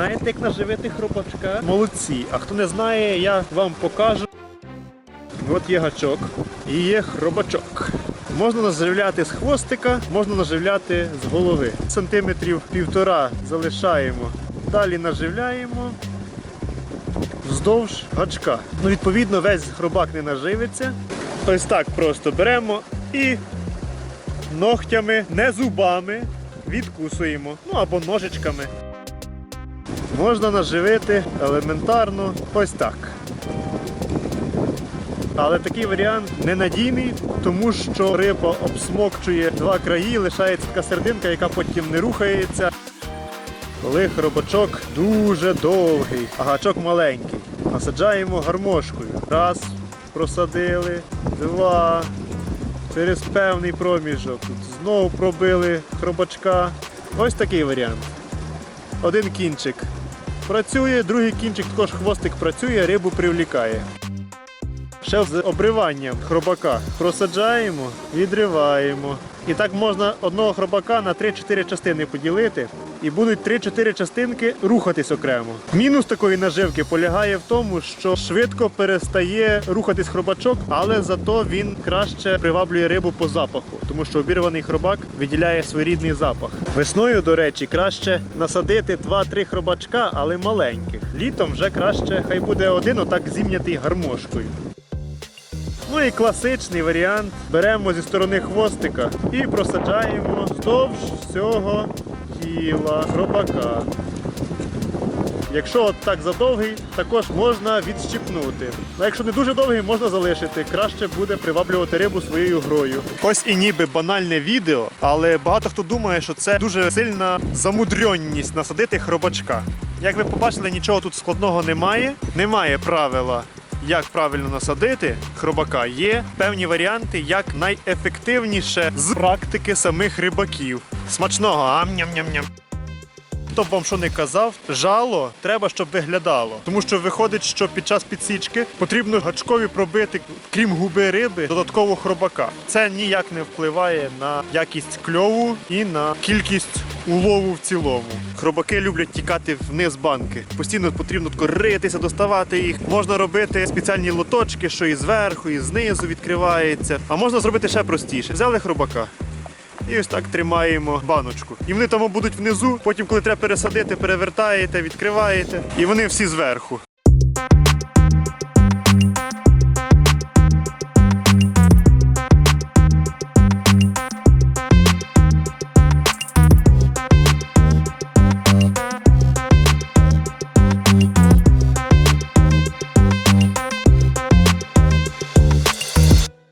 Знаєте, як наживити хробачка? Молодці. А хто не знає, я вам покажу. От є гачок і є хробачок. Можна наживляти з хвостика, можна наживляти з голови. Сантиметрів півтора залишаємо. Далі наживляємо вздовж гачка. Ну, відповідно, весь хробак не наживиться. Ось так просто беремо і ногтями, не зубами, відкусуємо. Ну або ножичками. Можна наживити елементарно ось так. Але такий варіант ненадійний, тому що риба обсмокчує два краї, лишається така серединка, яка потім не рухається. Коли хробачок дуже довгий, а гачок маленький. Насаджаємо гармошкою. Раз, просадили, два. Через певний проміжок. Знову пробили хробачка. Ось такий варіант. Один кінчик працює, другий кінчик також хвостик працює, рибу привлікає. Ще з обриванням хробака просаджаємо, відриваємо. І так можна одного хробака на 3-4 частини поділити. І будуть 3-4 частинки рухатись окремо. Мінус такої наживки полягає в тому, що швидко перестає рухатись хробачок, але зато він краще приваблює рибу по запаху, тому що обірваний хробак виділяє своєрідний запах. Весною, до речі, краще насадити 2-3 хробачка, але маленьких. Літом вже краще, хай буде один, отак зім'ятий гармошкою. Ну і класичний варіант. Беремо зі сторони хвостика і просаджаємо вздовж всього тіла хробака. Якщо от так задовгий, також можна відщипнути. А якщо не дуже довгий, можна залишити. Краще буде приваблювати рибу своєю грою. Ось і ніби банальне відео, але багато хто думає, що це дуже сильна замудрьонність насадити хробачка. Як ви побачили, нічого тут складного немає. Немає правила як правильно насадити хробака, є певні варіанти, як найефективніше з практики самих рибаків. Смачного, ам-ням-ням-ням. Хто б вам що не казав, жало треба, щоб виглядало. Тому що виходить, що під час підсічки потрібно гачкові пробити, крім губи риби, додатково хробака. Це ніяк не впливає на якість кльову і на кількість улову в цілому. Хробаки люблять тікати вниз банки. Постійно потрібно коритися, ритися, доставати їх. Можна робити спеціальні лоточки, що і зверху, і знизу відкривається. А можна зробити ще простіше. Взяли хробака. І ось так тримаємо баночку. І вони там будуть внизу. Потім, коли треба пересадити, перевертаєте, відкриваєте, і вони всі зверху.